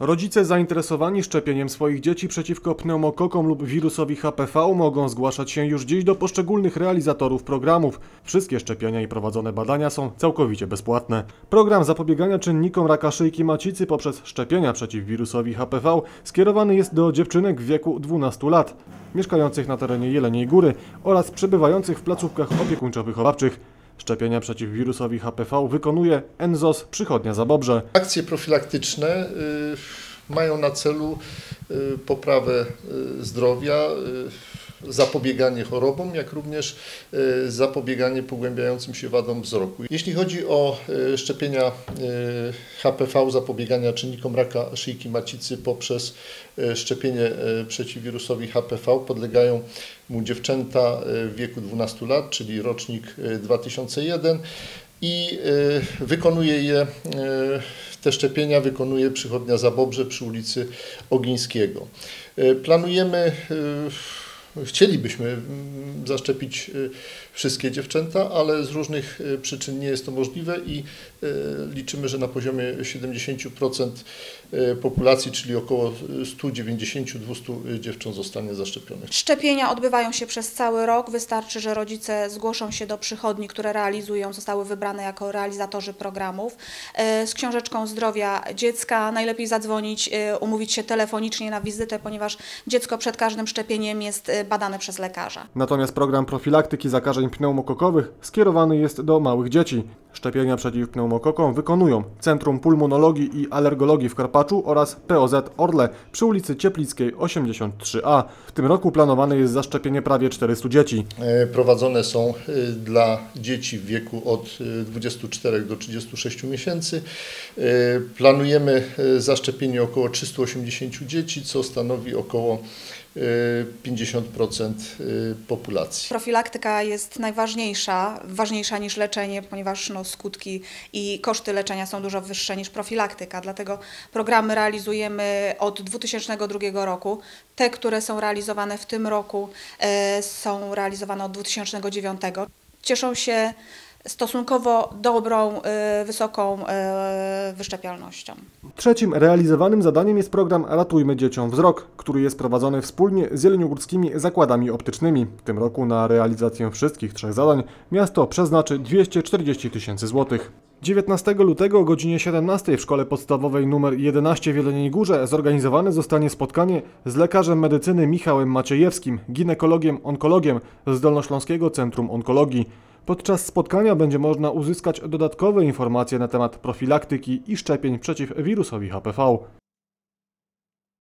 Rodzice zainteresowani szczepieniem swoich dzieci przeciwko pneumokokom lub wirusowi HPV mogą zgłaszać się już dziś do poszczególnych realizatorów programów. Wszystkie szczepienia i prowadzone badania są całkowicie bezpłatne. Program zapobiegania czynnikom raka szyjki macicy poprzez szczepienia przeciw wirusowi HPV skierowany jest do dziewczynek w wieku 12 lat, mieszkających na terenie Jeleniej Góry oraz przebywających w placówkach opiekuńczo-wychowawczych. Szczepienia przeciw wirusowi HPV wykonuje NZOS Przychodnia Zabobrze. Akcje profilaktyczne y, mają na celu y, poprawę y, zdrowia, zapobieganie chorobom, jak również y, zapobieganie pogłębiającym się wadom wzroku. Jeśli chodzi o y, szczepienia y, HPV, zapobiegania czynnikom raka szyjki macicy poprzez szczepienie y, przeciw wirusowi HPV, podlegają mu dziewczęta w wieku 12 lat, czyli rocznik y, 2001 i wykonuje je, te szczepienia wykonuje przychodnia Zabobrze przy ulicy Ogińskiego. Planujemy, chcielibyśmy mm, zaszczepić y, wszystkie dziewczęta, ale z różnych y, przyczyn nie jest to możliwe i y, liczymy, że na poziomie 70% y, populacji, czyli około 190-200 dziewcząt zostanie zaszczepionych. Szczepienia odbywają się przez cały rok. Wystarczy, że rodzice zgłoszą się do przychodni, które realizują, zostały wybrane jako realizatorzy programów z książeczką zdrowia dziecka. Najlepiej zadzwonić, umówić się telefonicznie na wizytę, ponieważ dziecko przed każdym szczepieniem jest e, badane przez lekarza. Natomiast program profilaktyki zakażeń pneumokokowych skierowany jest do małych dzieci. Szczepienia przeciw pneumokokom wykonują Centrum Pulmonologii i Alergologii w Karpaczu oraz POZ Orle przy ulicy Cieplickiej 83A. W tym roku planowane jest zaszczepienie prawie 400 dzieci. E, Prowadzone są e, dla dzieci w wieku od e, 24 do 36 miesięcy. E, Planujemy e, zaszczepienie około 380 dzieci, co stanowi około e, 50% e, populacji. Profilaktyka jest najważniejsza, ważniejsza niż leczenie, ponieważ no, skutki i koszty leczenia są dużo wyższe niż profilaktyka. Dlatego programy realizujemy od 2002 roku. Te, które są realizowane w tym roku, e, są realizowane od 2009. Cieszą się stosunkowo dobrą, e, wysoką e, wyszczepialnością. Trzecim realizowanym zadaniem jest program Ratujmy Dzieciom Wzrok, który jest prowadzony wspólnie z jeleniogórskimi zakładami optycznymi. W tym roku na realizację wszystkich trzech zadań miasto przeznaczy 240 tysięcy złotych. 19 lutego o godzinie 17 w szkole podstawowej nr 11 w Jeleniej Górze zorganizowane zostanie spotkanie z lekarzem medycyny Michałem Maciejewskim, ginekologiem, onkologiem z Dolnośląskiego Centrum Onkologii. Podczas spotkania będzie można uzyskać dodatkowe informacje na temat profilaktyki i szczepień przeciw wirusowi HPV.